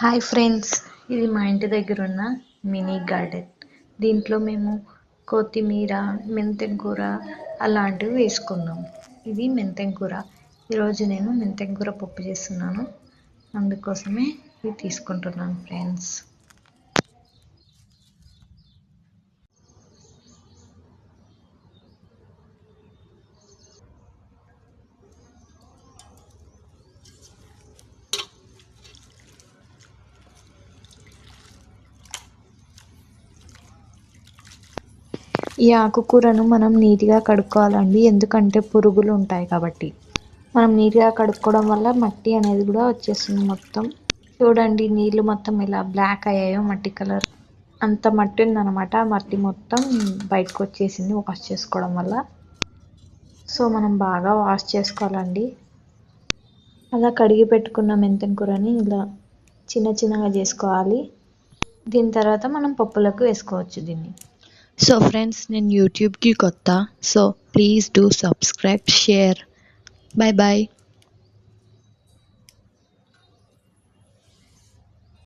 Hi friends ఇది మా ఇంటి దగ్గర ఉన్న మినీ గార్డెన్ దీంట్లో మేము కొత్తిమీర మెంతెం కూర అలాంటివి వేసుకున్నాం. ఇది మెంతెం కూర ఈరోజు నేను మెంతెం కూర పప్పు చేస్తున్నాను. అందుకోసమే ఇది తీసుకుంటున్నాను ఫ్రెండ్స్ ఈ ఆకుకూరను మనం నీట్గా కడుక్కోవాలండి. ఎందుకంటే పురుగులు ఉంటాయి కాబట్టి. మనం నీట్గా కడుక్కోవడం వల్ల మట్టి అనేది కూడా వచ్చేస్తుంది మొత్తం. చూడండి నీళ్ళు మొత్తం ఎలా బ్లాక్ అయ్యాయో మట్టి కలర్. అంత మట్టి ఉందన్నమాట. ఆ మట్టి మొత్తం బయటకు వచ్చేసింది వాష్ చేసుకోవడం వల్ల. సో మనం బాగా వాష్ చేసుకోవాలండి. అలా కడిగి పెట్టుకున్న మెంతెం కూరని ఇలా చిన్న చిన్నగా చేసుకోవాలి. దీని తర్వాత మనం పప్పులకు వేసుకోవచ్చు దీన్ని. సో ఫ్రెండ్స్ నేను యూట్యూబ్కి కొత్త so please do subscribe share bye bye